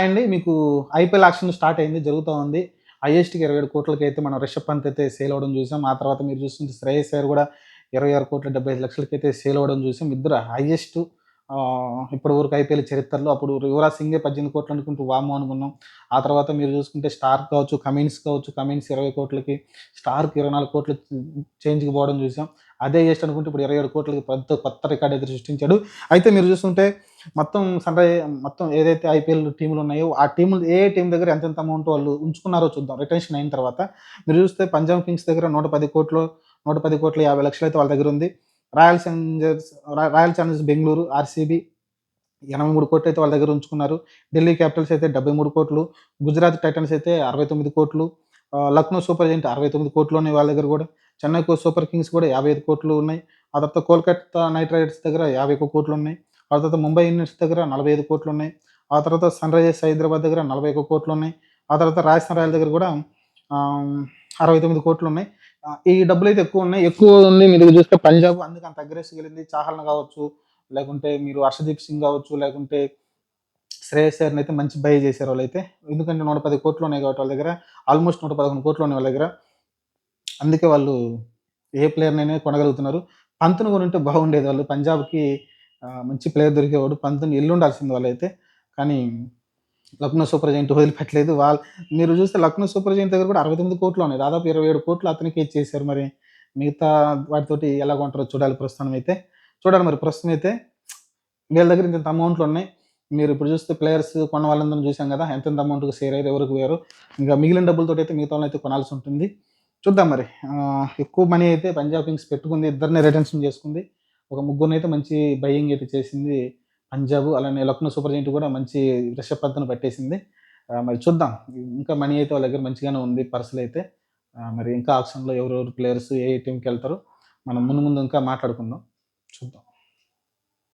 అండి మీకు IPL auction start అయింది జరుగుతూ ఉంది. ఐఎస్టీకి ఇరవై ఏడు కోట్లకి అయితే మనం రిషబ్ పంత్ అయితే సేల్ అవ్వడం చూసాం. ఆ తర్వాత మీరు చూస్తుంటే శ్రేయస్ అయ్యర్ కూడా ఇరవై ఆరు కోట్ల డెబ్బై ఐదు లక్షలకి అయితే సేల్ అవ్వడం చూసాం. ఇద్దరు హైయెస్ట్ ఇప్పటి వరకు ఐపీఎల్ చరిత్రలో అప్పుడు యువరాజ్ సింగే పద్దెనిమిది కోట్లు అనుకుంటూ వాము అనుకున్నాం. ఆ తర్వాత మీరు చూసుకుంటే స్టార్ కావచ్చు కమిన్స్ కావచ్చు కమిన్స్ ఇరవై కోట్లకి స్టార్కి ఇరవై నాలుగు కోట్లు చేంజ్కి పోవడం చూసాం. అదే జస్ట్ అనుకుంటే ఇప్పుడు ఇరవై ఏడు కోట్లకి పెద్ద కొత్త రికార్డ్ అయితే సృష్టించాడు. అయితే మీరు చూస్తుంటే మొత్తం సన్ మొత్తం ఏదైతే ఐపీఎల్ టీంలు ఉన్నాయో ఆ టీములు ఏ టీం దగ్గర ఎంతెంత అమౌంట్ వాళ్ళు ఉంచుకున్నారో చూద్దాం. రిటెన్షన్ అయిన తర్వాత మీరు చూస్తే పంజాబ్ కింగ్స్ దగ్గర నూట పది కోట్లు నూట పది కోట్ల యాభై లక్షలు అయితే వాళ్ళ దగ్గర ఉంది. Royal Challengers Royal Challengers Bengaluru RCB ఎనభై మూడు కోట్లు అయితే వాళ్ళ దగ్గర ఉంచుకున్నారు. ఢిల్లీ క్యాపిటల్స్ అయితే డెబ్బై మూడు కోట్లు గుజరాత్ టైటన్స్ అయితే అరవై తొమ్మిది కోట్లు లక్నో సూపర్ జెయింట్ అరవై తొమ్మిది కోట్లు ఉన్నాయి వాళ్ళ దగ్గర కూడా. చెన్నై కో- సూపర్ కింగ్స్ కూడా యాభై ఐదు కోట్లు ఉన్నాయి. ఆ తర్వాత కోల్కతా నైట్ రైడర్స్ దగ్గర యాభై ఒక్క కోట్లు ఉన్నాయి. ఆ తర్వాత ముంబై ఇండియన్స్ దగ్గర నలభై ఐదు కోట్లు ఉన్నాయి ఆ తర్వాత సన్ రైజర్స్ హైదరాబాద్ దగ్గర నలభై ఒక్క కోట్లు ఉన్నాయి ఆ తర్వాత రాజస్థాన్ రాయల్ దగ్గర కూడా అరవై తొమ్మిది కోట్లు ఉన్నాయి ఈ డబ్బులు అయితే ఎక్కువ ఉన్నాయి. ఎక్కువ ఉంది. మీరు చూస్తే పంజాబ్ అందుకు అంత అగ్రెసివ్ వెళ్ళింది. చాహల్న కావచ్చు లేకుంటే మీరు హర్షదీప్ సింగ్ కావచ్చు లేకుంటే శ్రేయస్ అయ్యర్ని అయితే మంచి బై చేశారు వాళ్ళైతే. ఎందుకంటే నూట పది కోట్లు ఉన్నాయి కాబట్టి వాళ్ళ దగ్గర. ఆల్మోస్ట్ నూట పదకొండు కోట్లు ఉన్నాయి వాళ్ళ దగ్గర. అందుకే వాళ్ళు ఏ ప్లేయర్నైనా కొనగలుగుతున్నారు. పంతును కొనుంటే బాగుండేది వాళ్ళు. పంజాబ్కి మంచి ప్లేయర్ దొరికేవాడు. పంతొమ్మిది ఎల్లు ఉండాల్సింది వాళ్ళైతే. కానీ లక్నో సూపర్ జైంట్ వదిలిపెట్టలేదు. వాళ్ళు మీరు చూస్తే లక్నో సూపర్ జైంట్ దగ్గర కూడా అరవై తొమ్మిది కోట్లు ఉన్నాయి. దాదాపు ఇరవై ఏడు కోట్లు అతనికి ఇచ్చేసారు మరి. మిగతా వాటితోటి ఎలా కొంటారో చూడాలి ప్రస్తుతం అయితే. చూడాలి మరి ప్రస్తుతం అయితే. వీళ్ళ దగ్గర ఇంత అమౌంట్లు ఉన్నాయి. మీరు ఇప్పుడు చూస్తే ప్లేయర్స్ కొన్న వాళ్ళందరం చూసాం కదా. ఎంతెంత అమౌంట్కి షేర్ అయితే ఎవరికి వేరు ఇంకా మిగిలిన డబ్బులతో అయితే మిగతా అయితే కొనాల్సి ఉంటుంది. చూద్దాం మరి. ఎక్కువ మనీ అయితే పంజాబ్ కింగ్స్ పెట్టుకుంది. ఇద్దరిని రిటర్న్స్ చేసుకుంది. ఒక ముగ్గురిని అయితే మంచి బయ్యింగ్ అయితే చేసింది. పంజాబ్ అలానే లక్నో సూపర్ జైంట్ కూడా మంచి రిషబ్ పట్టేసింది. మరి చూద్దాం. ఇంకా మనీ అయితే వాళ్ళ దగ్గర మంచిగానే ఉంది పర్సులు అయితే. మరి ఇంకా ఆప్షన్లో ఎవరెవరు ప్లేయర్స్ ఏ టీంకి వెళ్తారో మనం ముందు ముందు ఇంకా మాట్లాడుకుందాం. చూద్దాం.